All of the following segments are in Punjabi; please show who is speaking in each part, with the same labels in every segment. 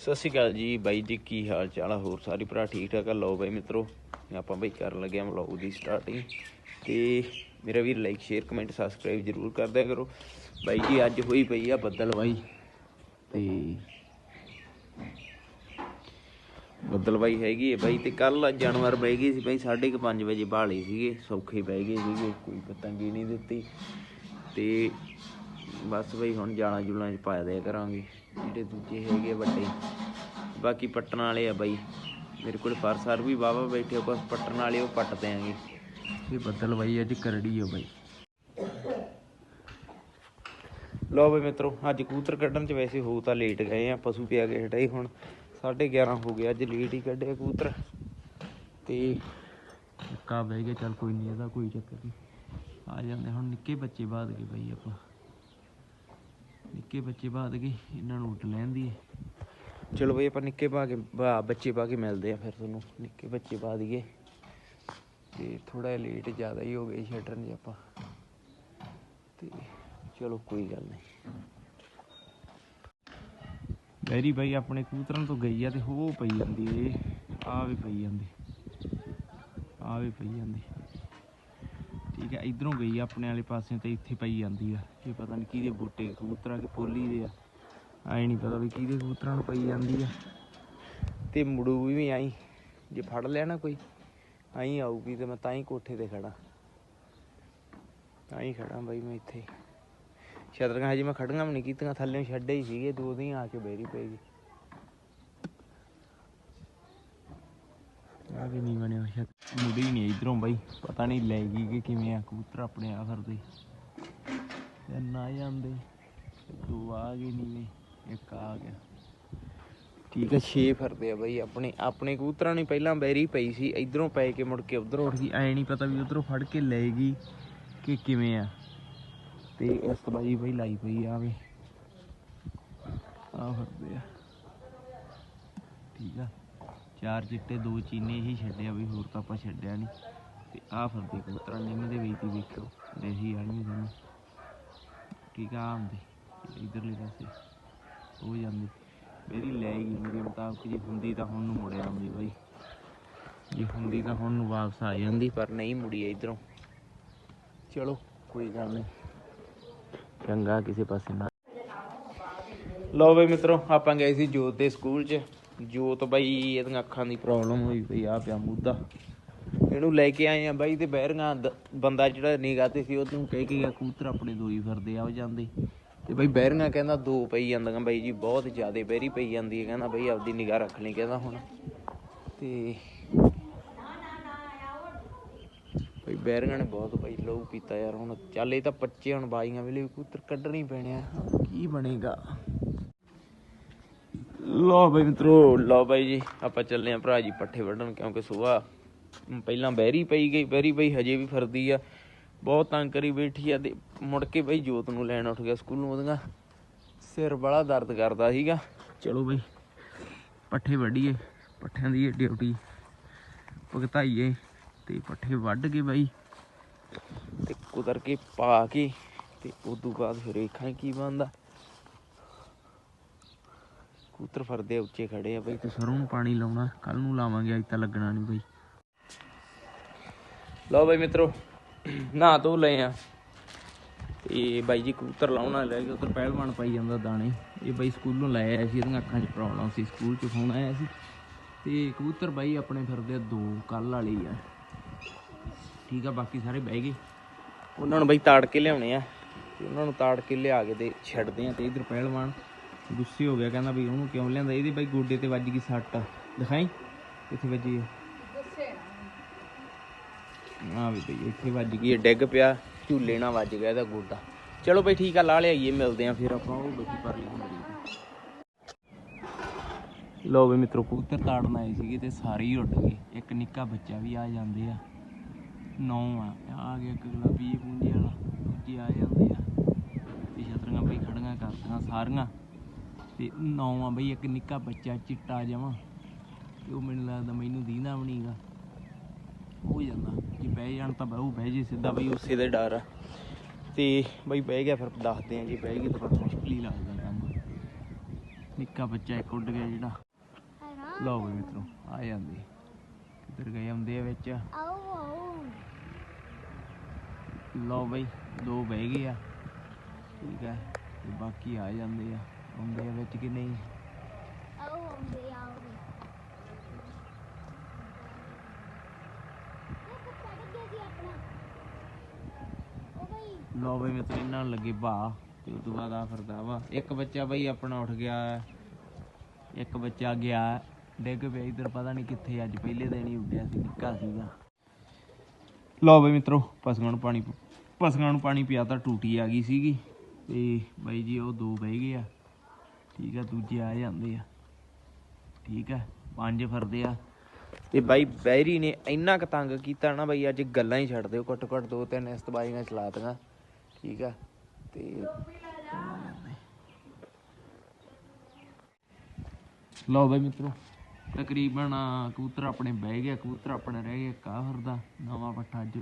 Speaker 1: ਸਤਿ ਸ਼੍ਰੀ ਅਕਾਲ ਜੀ ਬਾਈ ਜੀ, ਕੀ ਹਾਲ ਚਾਲ ਆ? ਹੋਰ ਸਾਰੇ ਭਰਾ ਠੀਕ ਠਾਕ ਆ? ਲਓ ਬਾਈ ਮਿੱਤਰੋ ਆਪਾਂ ਬਾਈ ਕਰਨ ਲੱਗੇ ਆ ਵਲੌਗ ਦੀ ਸਟਾਰਟਿੰਗ ਤੇ ਮੇਰਾ ਵੀਰ ਲਾਈਕ ਸ਼ੇਅਰ ਕਮੈਂਟ ਸਬਸਕ੍ਰਾਈਬ ਜਰੂਰ ਕਰ ਦਿਆ ਕਰੋ। ਬਾਈ ਜੀ, ਅੱਜ ਹੋਈ ਪਈ ਆ ਬੱਦਲ ਬਾਈ ਤੇ ਬੱਦਲ ਬਾਈ ਹੈਗੀ ਹੈ ਬਾਈ, ਤੇ ਕੱਲ ਜਾਨਵਰ ਬਹਿ ਗਈ ਸੀ ਬਾਈ 5:30 ਵਜੇ ਬਾਲੇ ਸੀਗੇ, ਸੌਖੇ ਬਹਿ ਗਏ ਸੀਗੇ, ਕੋਈ ਪਤੰਗੀ ਨਹੀਂ ਦਿੱਤੀ। ਤੇ ਬਸ ਬਾਈ, ਹੁਣ ਜਾਣਾ ਜੁਲਾਂ ਚ ਪਾ ਦਿਆ ਕਰਾਂਗੇ। ਜਿਹੜੇ ਦੂਜੇ ਹੈਗੇ ਵੱਡੇ। ਬਾਕੀ ਪੱਟਣ ਵਾਲੇ ਆ ਬਾਈ। ਮੇਰੇ ਕੋਲ ਫਰਸਰ ਵੀ ਵਾਵਾ ਬੈਠੇ ਆ ਕੁਛ ਪੱਟਣ ਵਾਲੇ ਉਹ ਪੱਟ ਦਿਆਂਗੇ ਇਹ ਬੱਦਲ ਬਾਈ ਅੱਜ ਕਰੜੀ ਹੋ ਬਾਈ। ਲੋ ਬਈ ਮਿੱਤਰੋ, ਅੱਜ ਕੂਤਰ ਕੱਢਣ ਚ ਵੈਸੇ ਹੋ ਤਾਂ ਲੇਟ ਗਏ ਆ, ਪਸ਼ੂ ਪਿਆ ਕੇ ਹਟਾਈ ਹੁਣ। 11:30 ਹੋ ਗਿਆ ਅੱਜ ਲੇਟ ਹੀ ਕੱਢਿਆ ਕੂਤਰ ਤੇ ਕਾ ਬਹਿ ਗਿਆ, ਚੱਲ ਕੋਈ ਨਹੀਂ ਇਹਦਾ ਕੋਈ ਚੱਕਰ ਨਹੀਂ ਆ ਜਾਂਦੇ ਹੁਣ ਨਿੱਕੇ ਬੱਚੇ ਬਾਦ ਗਏ ਬਈ ਆਪਾਂ। ਨਿੱਕੇ ਬੱਚੇ ਬਾਦ ਗਏ ਇਹਨਾਂ ਨੂੰ ਉੱਟ ਲੈਂਦੀ ਹੈ ਚਲੋ ਬਈ ਆਪਾਂ ਨਿੱਕੇ ਪਾ ਕੇ ਬੱਚੇ ਪਾ ਕੇ ਮਿਲਦੇ ਆ ਫਿਰ ਤੁਹਾਨੂੰ। ਨਿੱਕੇ ਬੱਚੇ ਪਾ ਦਈਏ। ਤੇ ਥੋੜਾ ਲੇਟ ਜ਼ਿਆਦਾ ਹੀ ਹੋ ਗਏ ਛੱਡਣ ਜੀ ਆਪਾਂ। ਤੇ ਚਲੋ ਕੋਈ ਗੱਲ ਨਹੀਂ। ਬੈਰੀ ਬਾਈ ਆਪਣੇ ਕਬੂਤਰਾਂ ਤੋਂ ਗਈ ਆ ਤੇ ਹੋ ਪਈ ਜਾਂਦੀ ਏ। ਆ ਵੀ ਪਈ ਜਾਂਦੀ। ਆ ਵੀ ਪਈ ਜਾਂਦੀ। ਠੀਕ ਹੈ, ਇਧਰੋਂ ਗਈ ਆ, ਆਪਣੇ ਵਾਲੇ ਪਾਸੇ ਤੇ ਇੱਥੇ ਪਈ ਜਾਂਦੀ ਆ। ਇਹ ਪਤਾ ਨਹੀਂ ਕਿਹਦੇ ਬੂਟੇ ਕਬੂਤਰਾਂ ਕੇ ਪੋਲੀ ਦੇ ਆ। ਆਏ ਨਹੀਂ ਪਤਾ ਵੀ ਕਿਹਦੇ ਕਬੂਤਰਾਂ ਨੂੰ ਪਈ ਜਾਂਦੀ ਆ। ਤੇ ਮੁੜੂ ਵੀ ਆਈ। ਜੇ ਫੜ ਲਿਆ ਨਾ ਕੋਈ, ਆਈ ਆਊਗੀ ਤੇ ਮੈਂ ਤਾਂ ਹੀ ਕੋਠੇ ਤੇ ਖੜਾ ਤਾਂ ਹੀ ਖੜਾ ਬਾਈ ਮੈਂ ਇੱਥੇ। ਛਤਰਕਾਂ ਹਜੇ ਮੈਂ ਖੜੀਆਂ ਵੀ ਨਹੀਂ ਕੀਤੀਆਂ ਥੱਲੇ ਛੱਡੇ ਹੀ ਸੀਗੇ, ਦੋ ਦਿਨ ਆ ਕੇ ਬੇਰੀ ਪਏਗੀ ਆ ਵੀ ਨਹੀਂ ਬਣਿਆ ਸ਼ਾਇਦ ਮੁੜੀ ਨਹੀਂ ਇਧਰੋਂ ਬਾਈ, ਪਤਾ ਨਹੀਂ ਲੈ ਗਈ ਕਿ ਕਿਵੇਂ ਆ, ਕਬੂਤਰ ਆਪਣੇ ਆ ਫਿਰਦੇ ਤੇ ਨਾ ਜਾਂਦੇ, ਦੋ ਆ ਗਏ ਨੀਵੇਂ, ਇੱਕ ਆ ਗਿਆ। ਠੀਕ ਹੈ 6 ਫਿਰਦੇ ਆ ਬਾਈ ਆਪਣੇ ਆਪਣੇ ਕਬੂਤਰਾਂ ਨੇ ਪਹਿਲਾਂ ਬੈਰੀ ਪਈ ਸੀ, ਇਧਰੋਂ ਪੈ ਕੇ ਮੁੜ ਕੇ ਉਧਰੋਂ ਉੱਠ ਗਈ। ਐ ਨਹੀਂ ਪਤਾ ਵੀ ਉਧਰੋਂ ਫੜ ਕੇ ਲੈ ਗਈ ਕਿ ਕਿਵੇਂ ਆ। ਤੇ ਇਸ ਤੋਂ ਬਾਈ ਬਈ ਲਾਈ ਪਈ ਆ ਵੀ। ਆ ਫਿਰਦੇ ਆ। ਠੀਕ ਆ। ਚਾਰ ਚਿੱਟੇ, ਦੋ ਚੀਨੇ ਹੀ ਛੱਡਿਆ ਵੀ ਹੋਰ ਤਾਂ ਆਪਾਂ ਛੱਡਿਆ ਨਹੀਂ ਤੇ ਆ ਫਿਰਦੇ ਕਬੂਤਰਾਂ ਨਿੰਮ ਦੇ ਵਿੱਚ ਹੀ ਵੇਖੋ ਦੇਹੀ ਆਣੀ ਤੁਹਾਨੂੰ ਠੀਕ ਆ ਆਉਂਦੇ ਇਧਰਲੇ ਪਾਸੇ ਹੋ ਜਾਂਦੀ। ਮੇਰੀ ਲੈ ਗਈ, ਮੇਰੇ ਮੁਤਾਬਕ ਜੇ ਹੁੰਦੀ ਤਾਂ ਹੁਣ ਨੂੰ ਮੁੜ ਆਉਂਦੀ ਬਾਈ। ਜੇ ਹੁੰਦੀ ਤਾਂ ਹੁਣ ਨੂੰ ਵਾਪਸ ਆ ਜਾਂਦੀ, ਪਰ ਨਹੀਂ ਮੁੜੀ ਇਧਰੋਂ। ਚਲੋ, ਕੋਈ ਗੱਲ ਨਹੀਂ। ਚੰਗਾ, ਕਿਸੇ ਪਾਸੇ ਨਾ। ਲਓ ਬਈ ਮਿੱਤਰੋ, ਆਪਾਂ ਗਏ ਸੀ ਜੋਤ ਦੇ ਸਕੂਲ 'ਚ। ਜੋਤ ਬਾਈ ਇਹਦੀਆਂ ਅੱਖਾਂ ਦੀ ਪ੍ਰੋਬਲਮ ਹੋਈ ਪਈ ਆ, ਪਿਆ ਮੁੱਦਾ ਇਹਨੂੰ ਲੈ ਕੇ ਆਏ ਆ ਬਾਈ ਤੇ ਬਹਿਰੀਆਂ ਬੰਦਾ ਜਿਹੜਾ ਨਿਗਾਹ ਤੇ ਸੀ ਉਹਨੂੰ ਕਹਿ ਕੇ ਗਿਆ, ਕਬੂਤਰ ਆਪਣੇ ਦੋ ਹੀ ਫਿਰਦੇ ਆ, ਉਹ ਜਾਂਦੇ। ਤੇ ਬਾਈ ਬਹਿਰੀਆਂ ਕਹਿੰਦਾ ਦੋ ਪਈ ਜਾਂਦੀਆਂ ਬਾਈ ਜੀ, ਬਹੁਤ ਜ਼ਿਆਦਾ ਬਹਿਰੀ ਪਈ ਜਾਂਦੀ ਹੈ, ਕਹਿੰਦਾ ਬਾਈ ਆਪਦੀ ਨਿਗਾਹ ਰੱਖ ਲਈ, ਕਹਿੰਦਾ ਹੁਣ। ਤੇ ਬਈ ਬੈਰੀਆਂ ਨੇ ਬਹੁਤ ਬਾਈ ਲਹੂ ਪੀਤਾ ਯਾਰ, ਹੁਣ ਚੱਲ ਇਹ ਤਾਂ ਬੱਚੇ ਹੁਣ ਬਾਈਆਂ ਵੇਲੇ ਵੀ ਕਬੂਤਰ ਕੱਢਣੇ ਪੈਣੇ ਆ, ਕੀ ਬਣੇਗਾ? ਲੋ ਬਈ ਮਿੱਤਰੋ, ਲੋ ਬਾਈ ਜੀ, ਆਪਾਂ ਚੱਲੇ ਆ ਭਰਾ ਜੀ ਪੱਠੇ ਵੱਢਣ ਕਿਉਂਕਿ ਸੁਬਾਹ ਪਹਿਲਾਂ ਬਹਿਰੀ ਪਈ ਗਈ, ਬਹਿਰੀ ਬਈ ਹਜੇ ਵੀ ਫਿਰਦੀ ਆ। ਬਹੁਤ ਤੰਗ ਕਰੀ ਬੈਠੀ ਆ ਤੇ ਮੁੜ ਕੇ ਬਈ ਜੋਤ ਨੂੰ ਲੈਣ ਉੱਠ ਗਿਆ ਸਕੂਲ ਨੂੰ ਉਹਦਾ ਸਿਰ ਬੜਾ ਦਰਦ ਕਰਦਾ ਸੀਗਾ। ਚਲੋ ਬਈ, ਪੱਠੇ ਵੱਢੀਏ, ਪੱਠਿਆਂ ਦੀ ਡਿਊਟੀ ਭੁਗਤਾਈਏ ਤੇ ਪੱਠੇ ਵੱਢ ਕੇ ਬਾਈ ਤੇ ਕੁਦਰ ਕੇ ਪਾ ਕੇ ਤੇ ਉਦੋਂ ਬਾਅਦ ਫਿਰ ਵੇਖਾਂ ਕੀ ਬਣਦਾ। ਕੂਤਰ ਫਰਦੇ ਉੱਚੇ ਖੜੇ ਆ ਬਾਈ। ਤੇ ਸਰੋਂ ਨੂੰ ਪਾਣੀ ਲਾਉਣਾ ਕੱਲ ਨੂੰ ਲਾਵਾਂਗੇ ਅੱਜ ਤਾਂ ਲੱਗਣਾ ਨਹੀਂ ਬਾਈ। ਲਓ ਬਾਈ ਮਿੱਤਰੋ ਨਾ ਧੋ ਲਏ ਆ। ਤੇ ਬਾਈ ਜੀ ਕਬੂਤਰ ਲਾਉਣਾ ਲੈ ਕੇ ਉਧਰ ਪਹਿਲਵਾਨ ਪਾਈ ਜਾਂਦਾ ਦਾਣੇ। ਇਹ ਬਾਈ ਸਕੂਲੋਂ ਲੈ ਆਇਆ ਸੀ ਇਹਦੀਆਂ ਅੱਖਾਂ 'ਚ ਪ੍ਰੋਬਲਮ ਸੀ ਸਕੂਲ 'ਚ ਫੋਨ ਆਇਆ ਸੀ। ਤੇ ਕਬੂਤਰ ਬਾਈ ਆਪਣੇ ਫਿਰਦੇ ਆ ਦੋ ਕੱਲ ਵਾਲੇ ਆ। ਠੀਕ ਆ ਬਾਕੀ ਸਾਰੇ ਬਹਿ ਗਏ। ਉਹਨਾਂ ਨੂੰ ਬਾਈ ਤਾੜ ਕੇ ਲਿਆਉਣੇ ਆ। ਤੇ ਉਹਨਾਂ ਨੂੰ ਤਾੜ ਕੇ ਲਿਆ ਕੇ ਤੇ ਛੱਡਦੇ ਆ ਤੇ ਇਧਰ ਪਹਿਲਵਾਨ ਗੁੱਸੇ ਹੋ ਗਿਆ ਕਹਿੰਦਾ ਵੀ ਉਹਨੂੰ ਕਿਉਂ ਲਿਆਂਦਾ? ਇਹਦੇ ਬਾਈ ਗੋਡੇ ਤੇ ਵੱਜ ਗਈ ਸੱਟ। ਦਿਖਾਈ? ਕਿੱਥੇ ਵੱਜੀ ਹੈ ਆ। ਵੀ ਬਈ ਇੱਥੇ ਵੱਜ ਗਈ ਹੈ ਡਿੱਗ ਪਿਆ ਝੂਲੇ ਨਾਲ ਵੱਜ ਗਿਆ ਇਹਦਾ ਗੋਡਾ। ਚਲੋ ਬਈ ਠੀਕ ਆ ਲਾ ਲਿਆਈਏ ਮਿਲਦੇ ਆ ਫਿਰ ਆਪਾਂ ਉਹ ਬੱਚੀ ਪਰ ਲਈ ਹੁੰਦੀ ਲੋ ਵੀ ਮਿੱਤਰੋ ਕਬੂਤਰ ਤਾੜਨ ਆਏ ਸੀਗੇ ਤੇ ਸਾਰੇ ਹੀ ਉੱਡ ਗਏ। ਇੱਕ ਨਿੱਕਾ ਬੱਚਾ ਵੀ ਆ ਜਾਂਦੇ ਆ। ਨੌ ਆ ਆ ਗਿਆ ਇੱਕ ਗੁਲਾਬੀ ਪੂੰਝੇ ਵਾਲਾ ਦੂਜੇ ਆ ਜਾਂਦੇ ਆ। ਤੇ ਛਤਰੀਆਂ ਬਈ ਖੜੀਆਂ ਕਰਦੀਆਂ ਸਾਰੀਆਂ। ਤੇ ਨੌ ਆ ਬਈ ਇੱਕ ਨਿੱਕਾ ਬੱਚਾ ਚਿੱਟਾ ਜਮਾ ਤੇ ਉਹ ਮੈਨੂੰ ਲੱਗਦਾ ਮੈਨੂੰ ਦੀਨਾ ਵੀ ਨਹੀਂਗਾ। ਹੋ ਜਾਂਦਾ। ਜੇ ਬਹਿ ਜਾਣ ਤਾਂ ਬਹੂ ਬਹਿ ਜੇ ਸਿੱਧਾ ਬਈ ਉਸੇ ਦਾ ਡਰ ਆ। ਤੇ ਬਈ ਬਹਿ ਗਿਆ ਫਿਰ ਦੱਸਦੇ ਆ ਜੇ ਬਹਿ ਗਏ ਤਾਂ ਫਿਰ ਮੁਸ਼ਕਿਲ ਹੀ ਲੱਗਦਾ ਕੰਮ। ਨਿੱਕਾ ਬੱਚਾ ਇੱਕ ਉੱਡ ਗਿਆ ਜਿਹੜਾ। ਲਓ ਵੀ ਮਿੱਤਰੋ ਆ ਜਾਂਦੇ। ਕਿੱਧਰ ਗਏ ਆਉਂਦੇ ਆ ਵਿੱਚ?
Speaker 2: ਆਓ ਆਓ।
Speaker 1: ਲਓ ਬਈ ਦੋ ਬਹਿ ਗਏ ਆ। ਠੀਕ ਹੈ ਤੇ ਬਾਕੀ ਆ ਜਾਂਦੇ ਆ। ਆਉਂਦੇ ਆ ਵਿੱਚ ਕਿ ਨਹੀਂ
Speaker 2: ਆਓ ਆਉਂਦੇ ਆਓ ਉਹ ਬਈ
Speaker 1: ਮਿੱਤਰ ਇਹਨਾਂ ਨੂੰ ਲੱਗੇ ਭਾ ਤੇ ਉਸ ਤੋਂ ਬਾਅਦ ਆ ਫਿਰਦਾ ਵਾ ਇੱਕ ਬੱਚਾ ਬਈ ਆਪਣਾ ਉੱਠ ਗਿਆ ਇੱਕ ਬੱਚਾ ਗਿਆ ਡਿੱਗ ਪਿਆ ਇਧਰ ਪਤਾ ਨਹੀਂ ਕਿੱਥੇ ਅੱਜ ਪਹਿਲੇ ਦਿਨ ਹੀ ਉੱਡਿਆ ਸੀ ਨਿੱਕਾ ਸੀਗਾ। ਲਓ ਬਈ ਮਿੱਤਰੋ ਨੂੰ ਪਾਣੀ ਪਸ਼ੂਆਂ ਨੂੰ ਪਾਣੀ ਪਿਆ ਤਾਂ ਟੂਟੀ ਆ ਗਈ ਸੀਗੀ। ਤੇ ਬਾਈ ਜੀ ਉਹ ਦੋ ਬਹਿ ਗਏ ਆ। ਠੀਕ ਆ ਦੂਜੇ ਆ ਜਾਂਦੇ ਆ। ਠੀਕ ਆ ਪੰਜ ਫਿਰਦੇ ਆ। ਤੇ ਬਾਈ ਬੈਰੀ ਨੇ ਇੰਨਾ ਕੁ ਤੰਗ ਕੀਤਾ ਨਾ ਬਾਈ ਅੱਜ ਗੱਲਾਂ ਹੀ ਛੱਡ ਦਿਓ ਘੱਟੋ ਘੱਟ ਦੋ ਤਿੰਨ ਇਸਤਬਾਜ਼ੀਆਂ ਚਲਾਤੀਆਂ ਠੀਕ ਆ ਤੇ ਲਓ ਬਾਈ ਮਿੱਤਰੋ ਤਕਰੀਬਨ ਕਬੂਤਰ ਆਪਣੇ ਬਹਿ ਗਿਆ ਕਬੂਤਰ ਆਪਣੇ ਰਹਿ ਗਿਆ ਕਾ ਫਿਰਦਾ। ਨਵਾਂ ਪੱਠਾ ਅੱਜ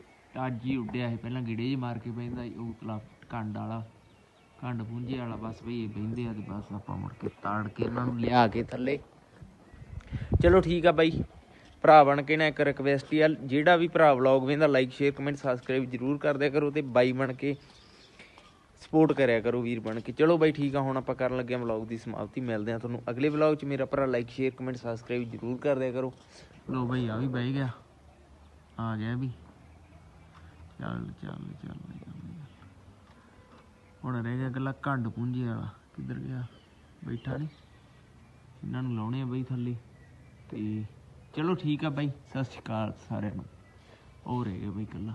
Speaker 1: ਅੱਜ ਹੀ ਉੱਡਿਆ ਸੀ ਪਹਿਲਾਂ ਗਿੜੇ ਜਿਹੇ ਮਾਰ ਕੇ ਸੀ, ਉਹ ਉਤਲਾ ਕੰਡ ਵਾਲਾ। ਕੰਡ ਪੁੰਝੇ ਵਾਲਾ ਬਸ ਬਈ, ਇਹ ਬਹਿੰਦੇ ਆ ਤੇ ਬਸ ਆਪਾਂ ਮੁੜ ਕੇ ਤਾੜ ਕੇ ਇਹਨਾਂ ਨੂੰ ਲਿਆ ਕੇ ਥੱਲੇ। ਚਲੋ ਠੀਕ ਆ ਬਾਈ। ਭਰਾ ਬਣ ਕੇ ਨਾ ਇੱਕ ਰਿਕਵੈਸਟ ਹੀ ਆ, ਜਿਹੜਾ ਵੀ ਭਰਾ ਵਲੌਗ ਵੇਂਦਾ ਲਾਈਕ ਸ਼ੇਅਰ ਕਮੈਂਟ ਸਬਸਕ੍ਰਾਈਬ ਜਰੂਰ ਕਰ ਦਿਆ ਕਰੋ ਤੇ ਬਾਈ ਬਣ ਕੇ ਸਪੋਰਟ ਕਰਿਆ ਕਰੋ ਵੀਰ ਬਣ ਕੇ। ਚਲੋ ਬਾਈ ਠੀਕ ਆ, ਹੁਣ ਆਪਾਂ ਕਰਨ ਲੱਗੇ ਆ ਵਲੌਗ ਦੀ ਸਮਾਪਤੀ। ਮਿਲਦੇ ਆ ਤੁਹਾਨੂੰ ਅਗਲੇ ਵਲੌਗ 'ਚ। ਮੇਰਾ ਭਰਾ ਲਾਈਕ ਸ਼ੇਅਰ ਕਮੈਂਟ ਸਬਸਕ੍ਰਾਈਬ ਜਰੂਰ ਕਰ ਦਿਆ ਕਰੋ। ਲੋ ਬਾਈ, ਆ ਵੀ ਬਹਿ ਗਿਆ। ਆ ਗਿਆ ਵੀ। ਚੱਲ ਚੱਲ ਚੱਲ। ਹੁਣ ਰਹਿ ਗਿਆ ਗੱਲਾਂ ਘੰਡ ਪੁੰਝੇ ਵਾਲਾ, ਕਿੱਧਰ ਗਿਆ? ਬੈਠਾ ਨਹੀਂ ਇਹਨਾਂ ਨੂੰ ਲਾਉਣੇ ਆ ਬਈ ਥੱਲੇ। ਤੇ ਚਲੋ ਠੀਕ ਆ ਬਾਈ, ਸਤਿ ਸ਼੍ਰੀ ਅਕਾਲ ਸਾਰਿਆਂ ਨੂੰ। ਉਹ ਰਹਿ ਗਿਆ ਬਈ ਕੱਲਾ